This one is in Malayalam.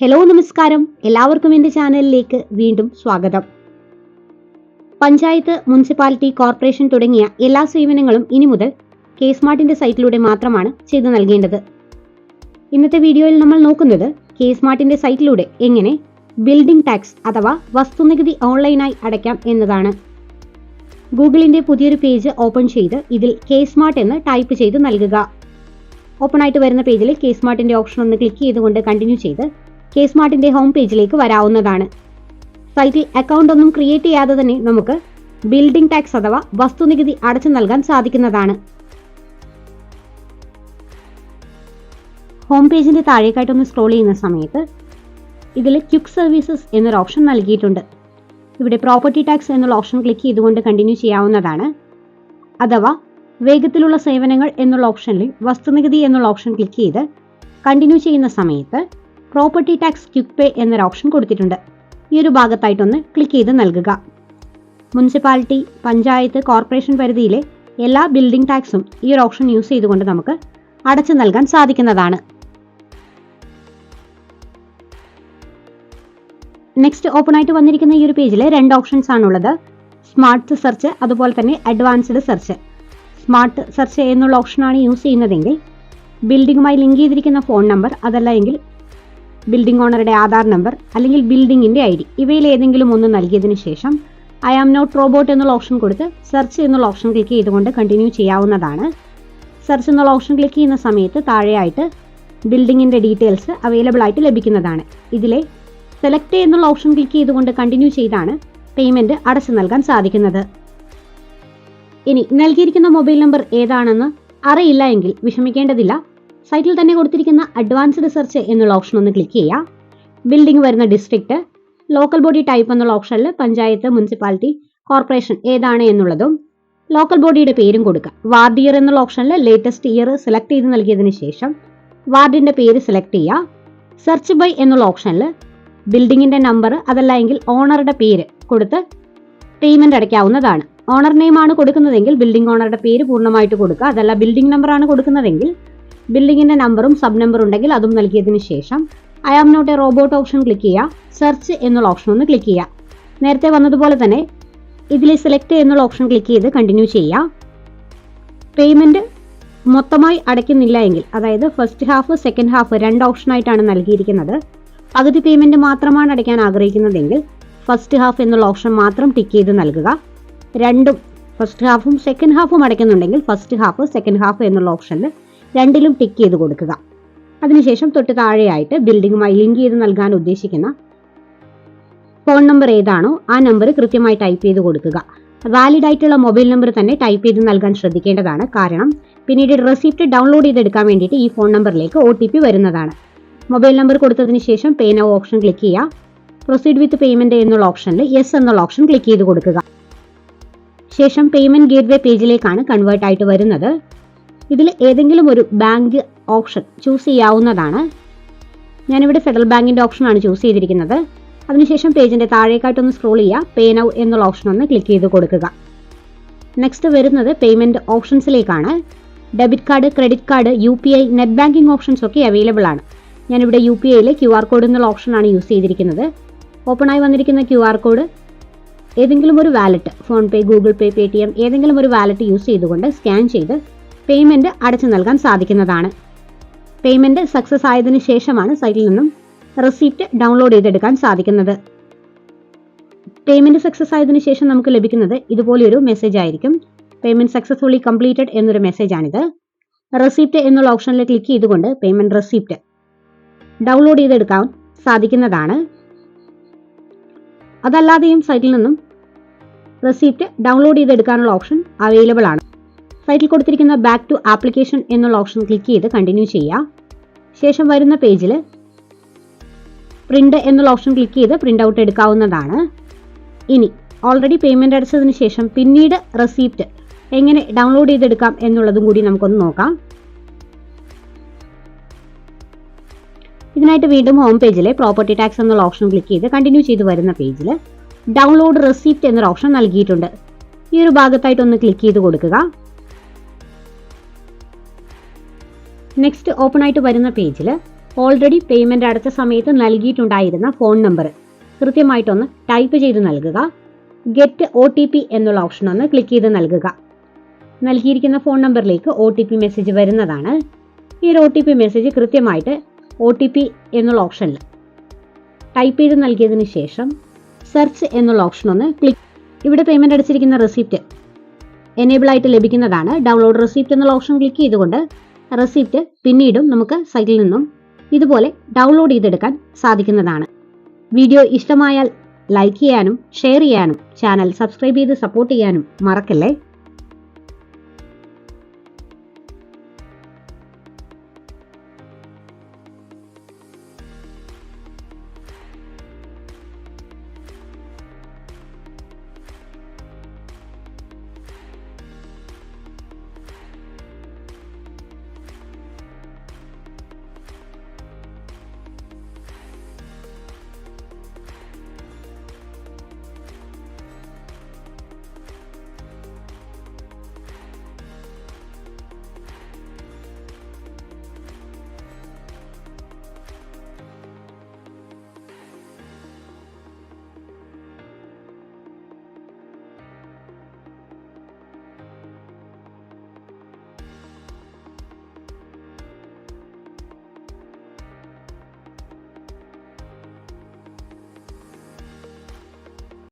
ഹലോ നമസ്കാരം. എല്ലാവർക്കും എന്റെ ചാനലിലേക്ക് വീണ്ടും സ്വാഗതം. പഞ്ചായത്ത് മുനിസിപ്പാലിറ്റി കോർപ്പറേഷൻ തുടങ്ങിയ എല്ലാ സേവനങ്ങളും ഇനി മുതൽ കെ സ്മാർട്ടിന്റെ സൈറ്റിലൂടെ മാത്രമാണ് ചെയ്തു നൽകേണ്ടത്. ഇന്നത്തെ വീഡിയോയിൽ നമ്മൾ നോക്കുന്നത് കെ സ്മാർട്ടിന്റെ സൈറ്റിലൂടെ എങ്ങനെ ബിൽഡിംഗ് ടാക്സ് അഥവാ വസ്തുനികുതി ഓൺലൈനായി അടയ്ക്കാം എന്നതാണ്. ഗൂഗിളിന്റെ പുതിയൊരു പേജ് ഓപ്പൺ ചെയ്ത് ഇതിൽ കെ സ്മാർട്ട് എന്ന് ടൈപ്പ് ചെയ്ത് നൽകുക. ഓപ്പൺ ആയിട്ട് വരുന്ന പേജിൽ കെ സ്മാർട്ടിന്റെ ഓപ്ഷൻ ഒന്ന് ക്ലിക്ക് ചെയ്തുകൊണ്ട് കണ്ടിന്യൂ ചെയ്ത് കെ സ്മാർട്ടിന്റെ ഹോം പേജിലേക്ക് വരാവുന്നതാണ്. സൈറ്റിൽ അക്കൗണ്ട് ഒന്നും ക്രിയേറ്റ് ചെയ്യാതെ തന്നെ നമുക്ക് ബിൽഡിംഗ് ടാക്സ് അഥവാ വസ്തുനികുതി അടച്ചു നൽകാൻ സാധിക്കുന്നതാണ്. ഹോം പേജിന്റെ താഴേക്കായിട്ടൊന്ന് സ്ക്രോൾ ചെയ്യുന്ന സമയത്ത് ഇതിൽ ക്യുക്ക് സർവീസസ് എന്നൊരു ഓപ്ഷൻ നൽകിയിട്ടുണ്ട്. ഇവിടെ പ്രോപ്പർട്ടി ടാക്സ് എന്നുള്ള ഓപ്ഷൻ ക്ലിക്ക് ചെയ്തുകൊണ്ട് കണ്ടിന്യൂ ചെയ്യാവുന്നതാണ്. അഥവാ വേഗത്തിലുള്ള സേവനങ്ങൾ എന്നുള്ള ഓപ്ഷനിൽ വസ്തുനികുതി എന്നുള്ള ഓപ്ഷൻ ക്ലിക്ക് ചെയ്ത് കണ്ടിന്യൂ ചെയ്യുന്ന സമയത്ത് പ്രോപ്പർട്ടി ടാക്സ് ക്വിക്ക് പേ എന്നൊരു ഓപ്ഷൻ കൊടുത്തിട്ടുണ്ട്. ഈ ഒരു ഭാഗത്തായിട്ടൊന്ന് ക്ലിക്ക് ചെയ്ത് നൽകുക. മുനിസിപ്പാലിറ്റി പഞ്ചായത്ത് കോർപ്പറേഷൻ പരിധിയിലെ എല്ലാ ബിൽഡിംഗ് ടാക്സും ഈ ഒരു ഓപ്ഷൻ യൂസ് ചെയ്തുകൊണ്ട് നമുക്ക് അടച്ചു നൽകാൻ സാധിക്കുന്നതാണ്. നെക്സ്റ്റ് ഓപ്പൺ ആയിട്ട് വന്നിരിക്കുന്ന ഈ ഒരു പേജിൽ രണ്ട് ഓപ്ഷൻസ് ആണുള്ളത്. സ്മാർട്ട് സെർച്ച് അതുപോലെ തന്നെ അഡ്വാൻസ്ഡ് സെർച്ച്. സ്മാർട്ട് സെർച്ച് എന്നുള്ള ഓപ്ഷനാണ് യൂസ് ചെയ്യുന്നതെങ്കിൽ ബിൽഡിങ്ങുമായി ലിങ്ക് ചെയ്തിരിക്കുന്ന ഫോൺ നമ്പർ അതല്ല എങ്കിൽ ബിൽഡിംഗ് ഓണറുടെ ആധാർ നമ്പർ അല്ലെങ്കിൽ ബിൽഡിങ്ങിന്റെ ഐ ഡി. ഇവയിൽ ഏതെങ്കിലും ഒന്ന് നൽകിയതിനു ശേഷം ഐ ആം നോട്ട് റോബോട്ട് എന്നുള്ള ഓപ്ഷൻ കൊടുത്ത് സെർച്ച് എന്നുള്ള ഓപ്ഷൻ ക്ലിക്ക് ചെയ്തുകൊണ്ട് കണ്ടിന്യൂ ചെയ്യാവുന്നതാണ്. സെർച്ച് എന്നുള്ള ഓപ്ഷൻ ക്ലിക്ക് ചെയ്യുന്ന സമയത്ത് താഴെയായിട്ട് ബിൽഡിങ്ങിന്റെ ഡീറ്റെയിൽസ് അവൈലബിൾ ആയിട്ട് ലഭിക്കുന്നതാണ്. ഇതിലെ സെലക്ട് എന്നുള്ള ഓപ്ഷൻ ക്ലിക്ക് ചെയ്തുകൊണ്ട് കണ്ടിന്യൂ ചെയ്താണ് പേയ്മെന്റ് അടച്ചു നൽകാൻ സാധിക്കുന്നത്. ഇനി നൽകിയിരിക്കുന്ന മൊബൈൽ നമ്പർ ഏതാണെന്ന് അറിയില്ല എങ്കിൽ വിഷമിക്കേണ്ടതില്ല. സൈറ്റിൽ തന്നെ കൊടുത്തിരിക്കുന്ന അഡ്വാൻസ്ഡ് സെർച്ച് എന്നുള്ള ഓപ്ഷൻ ഒന്ന് ക്ലിക്ക് ചെയ്യുക. ബിൽഡിംഗ് വരുന്ന ഡിസ്ട്രിക്റ്റ് ലോക്കൽ ബോഡി ടൈപ്പ് എന്നുള്ള ഓപ്ഷനിൽ പഞ്ചായത്ത് മുനിസിപ്പാലിറ്റി കോർപ്പറേഷൻ ഏതാണ് എന്നുള്ളതും ലോക്കൽ ബോഡിയുടെ പേരും കൊടുക്കുക. വാർഡ് ഇയർ എന്നുള്ള ഓപ്ഷനിൽ ലേറ്റസ്റ്റ് ഇയർ സെലക്ട് ചെയ്ത് നൽകിയതിന് ശേഷം വാർഡിന്റെ പേര് സെലക്ട് ചെയ്യുക. സെർച്ച് ബൈ എന്നുള്ള ഓപ്ഷനിൽ ബിൽഡിങ്ങിന്റെ നമ്പർ അതല്ല എങ്കിൽ ഓണറുടെ പേര് കൊടുത്ത് പേയ്മെന്റ് അടയ്ക്കാവുന്നതാണ്. ഓണർ നെയിം ആണ് കൊടുക്കുന്നതെങ്കിൽ ബിൽഡിംഗ് ഓണറുടെ പേര് പൂർണമായിട്ട് കൊടുക്കുക. അതല്ല ബിൽഡിംഗ് നമ്പറാണ് കൊടുക്കുന്നതെങ്കിൽ ബിൽഡിങ്ങിന്റെ നമ്പറും സബ് നമ്പറും ഉണ്ടെങ്കിൽ അതും നൽകിയതിന് ശേഷം I am not a robot option click ചെയ്യുക സെർച്ച് എന്നുള്ള ഓപ്ഷൻ ഒന്ന് ക്ലിക്ക് ചെയ്യുക. നേരത്തെ വന്നതുപോലെ തന്നെ ഇതിൽ സെലക്ട് എന്നുള്ള ഓപ്ഷൻ ക്ലിക്ക് ചെയ്ത് കണ്ടിന്യൂ ചെയ്യുക. പേയ്മെന്റ് മൊത്തമായി അടയ്ക്കുന്നില്ല എങ്കിൽ അതായത് ഫസ്റ്റ് ഹാഫ് സെക്കൻഡ് ഹാഫ് രണ്ട് ഓപ്ഷനായിട്ടാണ് നൽകിയിരിക്കുന്നത്. പകുതി പേയ്മെന്റ് മാത്രമാണ് അടയ്ക്കാൻ ആഗ്രഹിക്കുന്നതെങ്കിൽ ഫസ്റ്റ് ഹാഫ് എന്നുള്ള ഓപ്ഷൻ മാത്രം ടിക്ക് ചെയ്ത് നൽകുക. രണ്ടും ഫസ്റ്റ് ഹാഫും സെക്കൻഡ് ഹാഫും അടയ്ക്കുന്നുണ്ടെങ്കിൽ ഫസ്റ്റ് ഹാഫ് സെക്കൻഡ് ഹാഫ് എന്നുള്ള ഓപ്ഷനിൽ രണ്ടിലും ടിക്ക് ചെയ്ത് കൊടുക്കുക. അതിനുശേഷം തൊട്ട് താഴെയായിട്ട് ബിൽഡിങ്ങുമായി ലിങ്ക് ചെയ്ത് നൽകാൻ ഉദ്ദേശിക്കുന്ന ഫോൺ നമ്പർ ഏതാണോ ആ നമ്പർ കൃത്യമായി ടൈപ്പ് ചെയ്ത് കൊടുക്കുക. വാലിഡ് ആയിട്ടുള്ള മൊബൈൽ നമ്പർ തന്നെ ടൈപ്പ് ചെയ്ത് നൽകാൻ ശ്രദ്ധിക്കേണ്ടതാണ്. കാരണം പിന്നീട് റെസിപ്റ്റ് ഡൗൺലോഡ് ചെയ്തെടുക്കാൻ വേണ്ടിയിട്ട് ഈ ഫോൺ നമ്പറിലേക്ക് ഒ വരുന്നതാണ്. മൊബൈൽ നമ്പർ കൊടുത്തതിന് ശേഷം പേ നൗ ഓപ്ഷൻ ക്ലിക്ക് ചെയ്യുക. പ്രൊസീഡ് വിത്ത് പേയ്മെന്റ് എന്നുള്ള ഓപ്ഷനിൽ യെസ് എന്നുള്ള ഓപ്ഷൻ ക്ലിക്ക് ചെയ്ത് കൊടുക്കുക. ശേഷം പേയ്മെന്റ് ഗേറ്റ് വേ പേജിലേക്കാണ് കൺവേർട്ട് ആയിട്ട് വരുന്നത്. ഇതിൽ ഏതെങ്കിലും ഒരു ബാങ്ക് ഓപ്ഷൻ ചൂസ് ചെയ്യാവുന്നതാണ്. ഞാനിവിടെ ഫെഡറൽ ബാങ്കിന്റെ ഓപ്ഷനാണ് ചൂസ് ചെയ്തിരിക്കുന്നത്. അതിനുശേഷം പേജിന്റെ താഴേക്കായിട്ടൊന്ന് സ്ക്രോൾ ചെയ്യുക പേ നൗ എന്നുള്ള ഓപ്ഷൻ ഒന്ന് ക്ലിക്ക് ചെയ്ത് കൊടുക്കുക. നെക്സ്റ്റ് വരുന്നത് payment ഓപ്ഷൻസിലേക്കാണ് debit card credit card U P I net banking options ഒക്കെ അവൈലബിൾ ആണ്. ഞാനിവിടെ യു പി ഐയിലെ ക്യു ആർ കോഡ് എന്നുള്ള ഓപ്ഷനാണ് യൂസ് ചെയ്തിരിക്കുന്നത്. ഓപ്പൺ ആയി വന്നിരിക്കുന്ന ക്യു ആർ കോഡ് ഏതെങ്കിലും ഒരു wallet PhonePe Google Pay Paytm ഏതെങ്കിലും ഒരു വാലറ്റ് യൂസ് ചെയ്തുകൊണ്ട് സ്കാൻ ചെയ്ത് പേയ്മെന്റ് അടച്ചു നൽകാൻ സാധിക്കുന്നതാണ്. പേയ്മെന്റ് സക്സസ് ആയതിനു ശേഷമാണ് സൈറ്റിൽ നിന്നും റെസിപ്റ്റ് ഡൗൺലോഡ് ചെയ്തെടുക്കാൻ സാധിക്കുന്നത്. പേയ്മെന്റ് സക്സസ് ആയതിനു ശേഷം നമുക്ക് ലഭിക്കുന്നത് ഇതുപോലെയൊരു മെസ്സേജ് ആയിരിക്കും. പേയ്മെന്റ് സക്സസ്ഫുള്ളി കംപ്ലീറ്റഡ് എന്നൊരു മെസ്സേജ് ആണിത്. റെസിപ്റ്റ് എന്നുള്ള ഓപ്ഷനിൽ ക്ലിക്ക് ചെയ്തുകൊണ്ട് പേയ്മെന്റ് റെസിപ്റ്റ് ഡൗൺലോഡ് ചെയ്തെടുക്കാൻ സാധിക്കുന്നതാണ്. അതല്ലാതെയും സൈറ്റിൽ നിന്നും റെസിപ്റ്റ് ഡൗൺലോഡ് ചെയ്തെടുക്കാനുള്ള ഓപ്ഷൻ അവൈലബിൾ ആണ്. സൈറ്റിൽ കൊടുത്തിരിക്കുന്ന ബാക്ക് ടു ആപ്ലിക്കേഷൻ എന്നുള്ള ഓപ്ഷൻ ക്ലിക്ക് ചെയ്ത് കണ്ടിന്യൂ ചെയ്യുക ശേഷം വരുന്ന പേജിൽ പ്രിന്റ് എന്നുള്ള ഓപ്ഷൻ ക്ലിക്ക് ചെയ്ത് പ്രിന്റ് ഔട്ട് എടുക്കാവുന്നതാണ്. ഇനി ഓൾറെഡി പേയ്മെന്റ് അടച്ചതിന് ശേഷം പിന്നീട് റെസീപ്റ്റ് എങ്ങനെ ഡൗൺലോഡ് ചെയ്തെടുക്കാം എന്നുള്ളതും കൂടി നമുക്കൊന്ന് നോക്കാം. ഇതിനായിട്ട് വീണ്ടും ഹോം പേജിലെ പ്രോപ്പർട്ടി ടാക്സ് എന്നുള്ള ഓപ്ഷൻ ക്ലിക്ക് ചെയ്ത് കണ്ടിന്യൂ ചെയ്ത് വരുന്ന പേജിൽ ഡൗൺലോഡ് റെസിപ്റ്റ് എന്നൊരു ഓപ്ഷൻ നൽകിയിട്ടുണ്ട്. ഈ ഒരു ഭാഗത്തായിട്ടൊന്ന് ക്ലിക്ക് ചെയ്ത് കൊടുക്കുക. നെക്സ്റ്റ് ഓപ്പൺ ആയിട്ട് വരുന്ന പേജിൽ ഓൾറെഡി പേയ്മെന്റ് അടച്ച സമയത്ത് നൽകിയിട്ടുണ്ടായിരുന്ന ഫോൺ നമ്പർ കൃത്യമായിട്ടൊന്ന് ടൈപ്പ് ചെയ്ത് നൽകുക. ഗെറ്റ് ഒ ടി പി എന്നുള്ള ഓപ്ഷൻ ഒന്ന് ക്ലിക്ക് ചെയ്ത് നൽകുക. നൽകിയിരിക്കുന്ന ഫോൺ നമ്പറിലേക്ക് ഒ ടി പി മെസ്സേജ് വരുന്നതാണ്. ഈ ഒരു ഒ ടി പി മെസ്സേജ് കൃത്യമായിട്ട് ഒ ടി പി എന്നുള്ള ഓപ്ഷനിൽ ടൈപ്പ് ചെയ്ത് നൽകിയതിന് ശേഷം സെർച്ച് എന്നുള്ള ഓപ്ഷൻ ഒന്ന് ക്ലിക്ക് ഇവിടെ പേയ്മെന്റ് അടിച്ചിരിക്കുന്ന റെസിപ്റ്റ് എനേബിൾ ആയിട്ട് ലഭിക്കുന്നതാണ്. ഡൗൺലോഡ് റെസിപ്റ്റ് എന്നുള്ള ഓപ്ഷൻ ക്ലിക്ക് ചെയ്തുകൊണ്ട് റെസിപ്റ്റ് പിന്നീടും നമുക്ക് സൈറ്റിൽ നിന്നും ഇതുപോലെ ഡൗൺലോഡ് ചെയ്തെടുക്കാൻ സാധിക്കുന്നതാണ്. വീഡിയോ ഇഷ്ടമായാൽ ലൈക്ക് ചെയ്യാനും ഷെയർ ചെയ്യാനും ചാനൽ സബ്സ്ക്രൈബ് ചെയ്ത് സപ്പോർട്ട് ചെയ്യാനും മറക്കല്ലേ?